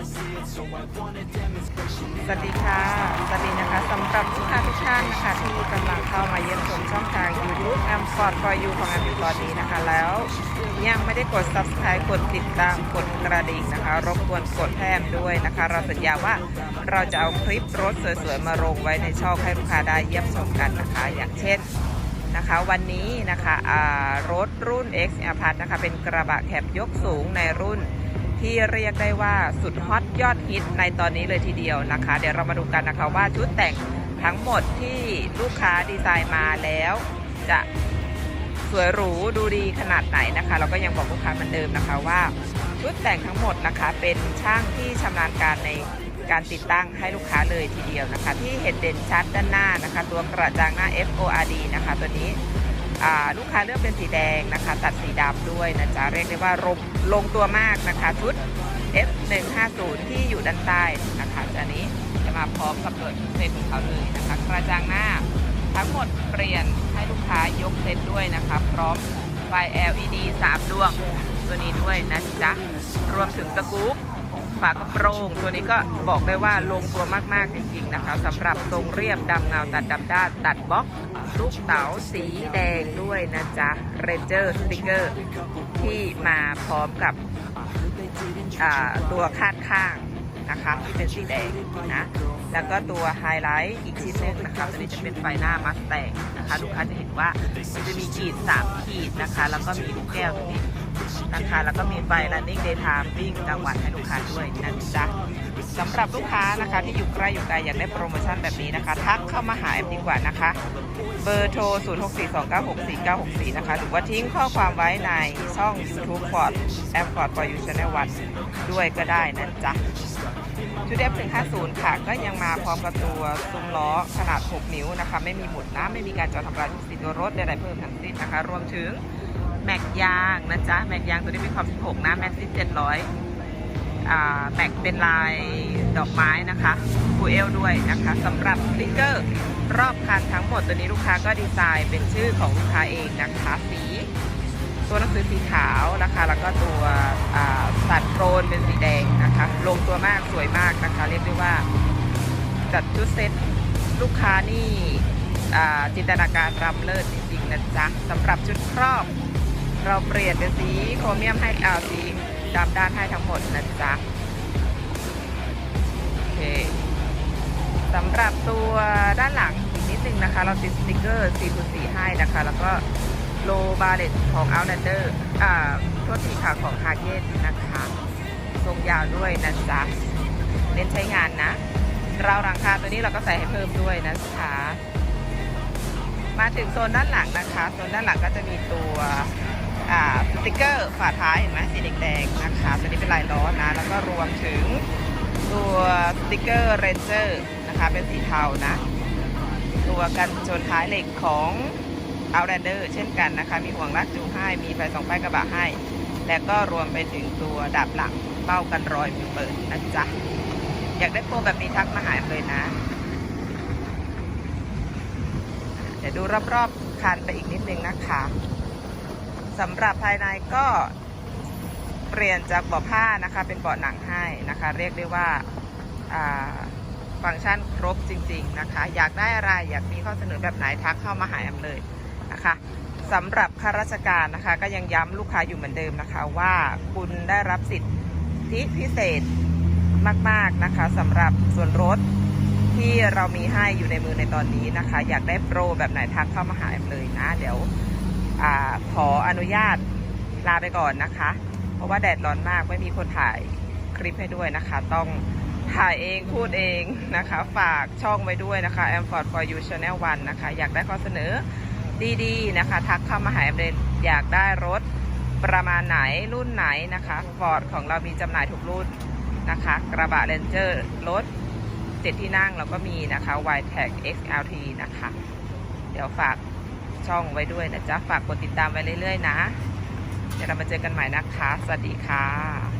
สวัสดีค่ะ สวัสดีนะคะสำหรับทุกท่านทุกท่านนะคะที่กำลังเข้ามาเยี่ยมชมช่องทาง YouTube a m f o r d for you ของแอมอยู่ตอนนี้นะคะ แล้วยังไม่ได้กด subscribe กดติดตามกดกระดิ่งนะคะ รบกวนกดแพมด้วยนะคะ เราสัญญาว่าเราจะเอาคลิปรถสวยๆ มาลงไว้ในช่องให้ลูกค้าได้เยี่ยมชมกันนะคะ อย่างเช่นนะคะวันนี้นะคะรถรุ่น X a i r p a s นะคะเป็นกระบะแคบยกสูงในรุ่น ที่เรียกได้ว่าสุดฮอตยอดฮิตในตอนนี้เลยทีเดียวนะคะ เดี๋ยวเรามาดูกันนะคะว่าชุดแต่งทั้งหมดที่ลูกค้าดีไซน์มาแล้ว จะสวยหรูดูดีขนาดไหนนะคะ เราก็ยังบอกลูกค้าเหมือนเดิมนะคะว่าชุดแต่งทั้งหมดนะคะ เป็นช่างที่ชำนาญการในการติดตั้งให้ลูกค้าเลยทีเดียวนะคะ ที่เห็นเด่นชัดด้านหน้านะคะ ตัวกระจังหน้า FORD นะคะ ตัวนี้ ลูกค้าเลือกเป็นสีแดงนะคะ ตัดสีดำด้วยนะจ๊ะเรียกได้ว่าลงลงตัวมากนะคะชุด F150 ที่อยู่ด้านใต้นะคะอันนี้จะมาพร้อมกับตัวเซตของเขาเลยนะคะกระจังหน้าทั้งหมดเปลี่ยนให้ลูกค้ายกเซตด้วยนะคะพร้อมไฟ LED 3 ดวงตัวนี้ด้วยนะจ๊ะรวมถึงสกู๊ปฝากระโปรงตัวนี้ก็บอกได้ว่าลงตัวมากๆจริงๆนะคะสำหรับทรงเรียบดำเงาตัดดำด้านตัดบล็อก ลูกเต๋าสีแดงด้วยนะจ๊ะเรนเจอร์สติกเกอร์ที่มาพร้อมกับตัวคาดข้างนะคะที่เป็นสีแดงนะแล้วก็ตัวไฮไลท์อีกชิ้นหนึงนะคะตัวนี้จะเป็นไฟหน้ามัสแตงนะคะลูกค้าจะเห็นว่าจะมีขีด 3 ขีดนะคะ แล้วก็มีลูกแก้วตรงนี้ นะคะแล้วก็มีไฟ running daytime วิ่งกลางวันให้ลูกค้าด้วยนะจ๊ะสำหรับลูกค้านะคะที่อยู่ใกล้อยู่ไกลอยากได้โปรโมชั่นแบบนี้นะคะ ทักเข้ามาหาแอมดีกว่านะคะ เบอร์โทร 0642964964 นะคะ หรือว่าทิ้งข้อความไว้ในช่อง YouTube Ford a m f o r d for you channel 1ด้วยก็ได้นะจ๊ะชุด F150 ค่ะ ก็ยังมาพร้อมกับตัวซุ้มล้อขนาด 6 นิ้วนะคะ ไม่มีหมุดนะไม่มีการจอทำลายทุกสิ่งตัวรถใดๆเพิ่มทั้งสิ้นนะคะ รวมถึง แม็กยางนะจ๊ะ แม็กยางตัวนี้มีความ16นะแม็กที่700อ่าแม็กเป็นลายดอกไม้นะคะฟูเอลด้วยนะคะสำหรับสติกเกอร์รอบคันทั้งหมดตัวนี้ลูกค้าก็ดีไซน์เป็นชื่อของลูกค้าเองนะคะสีตัวหนังสือสีขาวนะคะแล้วก็ตัวอ่าตัดโครนเป็นสีแดงนะคะลงตัวมากสวยมากนะคะ เรียกได้ว่าจัดชุดเซ็ตลูกค้านี่จินตนาการรำเลิศจริงๆนะจ๊ะสำหรับชุดครอบ เราเปลี่ยนเป็นสีโครเมียมให้อ่าสีดำด้านให้ทั้งหมดนะจ๊ะโอเคสำหรับตัวด้านหลังอีกนิดนึงนะคะ เราติดสติกเกอร์4คูณ4ให้นะคะ แล้วก็โลบาเลตของ Outlander อ่าโทษทีค่ะของ h a r g e t นะคะทรงยาวด้วยนะจ๊ะเน้นใช้งานนะ เราวหลังคาตัวนี้เราก็ใส่ให้เพิ่มด้วยนะคะมาถึงโซนด้านหลังนะคะ โซนด้านหลังก็จะมีตัว สติกเกอร์ฝาท้ายเห็นไหมสีแดงๆนะคะตัวนี้เป็นลายล้อนะ แล้วก็รวมถึงตัวสติกเกอร์เรนเจอร์นะคะเป็นสีเทานะ ตัวกันชนท้ายเหล็กของ Outlander เช่นกันนะคะ มีห่วงลากจูงให้มีไฟสองป้ายกระบะให้ และก็รวมไปถึงตัวดับหลังเป้ากันรอยเปิดนะจ๊ะ อยากได้โปรแบบนี้ทักมาหาเลยนะ เดี๋ยวดูรอบๆคันไปอีกนิดนึงนะคะ สำหรับภายในก็เปลี่ยนจากเบาะผ้านะคะ เป็นเบาะหนังให้นะคะ เรียกได้ว่าฟังก์ชันครบจริง ๆนะคะ อยากได้อะไรอยากมีข้อเสนอแบบไหนทักเข้ามาหาแอมเลยนะคะสำหรับข้าราชการนะคะ ก็ยังย้ำลูกค้าอยู่เหมือนเดิมนะคะ ว่าคุณได้รับสิทธิพิเศษมาก ๆนะคะสำหรับส่วนลดที่เรามีให้อยู่ในมือในตอนนี้นะคะ อยากได้โปรแบบไหนทักเข้ามาหาแอมเลยนะ เดี๋ยว อขออนุญาตลาไปก่อนนะคะ เพราะว่าแดดร้อนมากไม่มีคนถ่ายคลิปให้ด้วยนะคะ ต้องถ่ายเองพูดเองนะคะ ฝากช่องไว้ด้วยนะคะ a m f o r d for you channel 1นะคะ อยากได้ข้อเสนอดีๆนะคะ ทักเข้ามาหาแอมเลยอยากได้รถประมาณไหนรุ่นไหนนะคะฟอร์ดของเรามีจำหน่ายทุกรุ่นนะคะ กระบะเรนเจอร์รถเจ็ดที่นั่งเราก็มีนะคะ y t a g XLT นะคะ เดี๋ยวฝาก ช่องไว้ด้วยนะจ๊ะ ฝากกดติดตามไว้เรื่อยๆนะ เดี๋ยวเรามาเจอกันใหม่นะคะ สวัสดีค่ะ